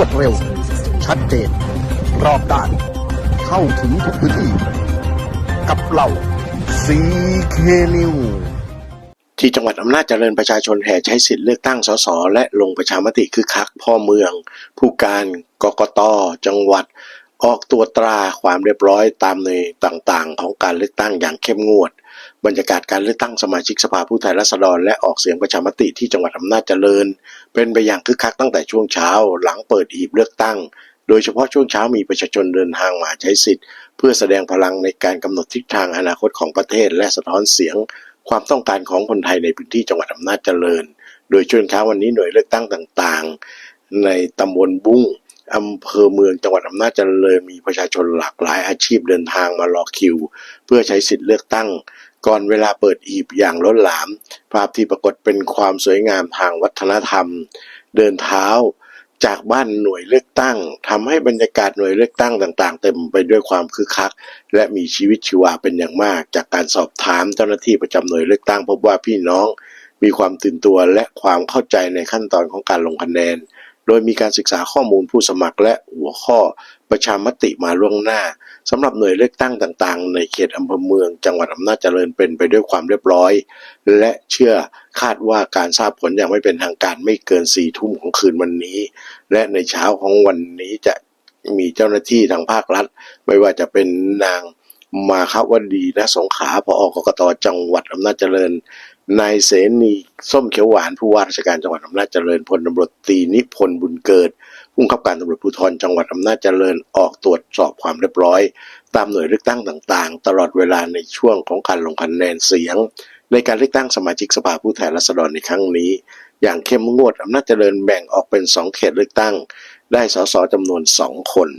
วดเร็ว ชัดเจน รอบด้าน เข้าถึงทุกพื้นที่ กับเราซีเคนิวที่จังหวัดอำนาจเจริญประชาชนแห่ใช้สิทธิ์เลือกตั้งสสและลงประชามติคือคักพ่อเมือง ผู้การกกตจังหวัด ออกตัวตราความเรียบร้อยตามในต่างๆ ของการเลือกตั้งอย่างเข้มงวด บรรยากาศการเลือกตั้งสมาชิกสภาผู้แทนราษฎรและออกเสียงประชามติที่จังหวัดอำนาจเจริญ เป็นไปอย่างคึกคักตั้งแต่ช่วงเช้าหลังเปิดหีบเลือกตั้ง โดยเฉพาะช่วงเช้ามีประชาชนเดินทางมาใช้สิทธิ์ เพื่อแสดงพลังในการกำหนดทิศทางอนาคตของประเทศ และสะท้อนเสียง ความต้องการของคนไทยในพื้นที่จังหวัดอำนาจเจริญ โดยช่วงเช้าวันนี้หน่วยเลือกตั้งต่างๆ ในตำบลบุ้งอำเภอเมืองจังหวัดอำนาจเจริญมีประชาชนหลากหลายอาชีพเดินทางมารอคิว เพื่อใช้สิทธิ์เลือกตั้ง ก่อนเวลาเปิดหีบอย่างล้นหลาม ภาพที่ปรากฏเป็นความสวยงามทางวัฒนธรรม เดินเท้าจากบ้านหน่วยเลือกตั้งทำให้บรรยากาศหน่วยเลือกตั้งต่าง ๆ เต็มไปด้วยความคึกคัก และมีชีวิตชีวาเป็นอย่างมาก จากการสอบถามเจ้าหน้าที่ประจำหน่วยเลือกตั้งพบว่าพี่น้อง มีความตื่นตัวและความเข้าใจในขั้นตอนของการลงคะแนน โดยมีการศึกษาข้อมูลผู้สมัครและหัวข้อประชามติมาล่วงหน้าสำหรับหน่วยเลือกตั้งต่างๆ ในเขตอำเภอเมือง จังหวัดอำนาจเจริญเป็นไปด้วยความเรียบร้อย และเชื่อคาดว่าการทราบผลอย่างไม่เป็นทางการไม่เกินสี่ทุ่มของคืนวันนี้ และในเช้าของวันนี้จะมีเจ้าหน้าที่ทางภาครัฐ ไม่ว่าจะเป็นนางมาคาวดีนะสงขาพอกกตจังหวัดอำนาจเจริญ นายเสนีส้มเขียวหวานผู้ว่าราชการจังหวัดอำนาจเจริญพลตำรวจตีนิพนธ์บุญเกิดผู้บังคับการตำรวจภูธรจังหวัดอำนาจเจริญออกตรวจสอบความเรียบร้อย ตามหน่วยเลือกตั้งต่างๆ ตลอดเวลาในช่วงของการลงคะแนนเสียง ในการเลือกตั้งสมาชิกสภาผู้แทนราษฎรในครั้งนี้ อย่างเข้มงวดอำนาจเจริญแบ่งออกเป็นสองเขตเลือกตั้ง ได้สสจำนวนสองคน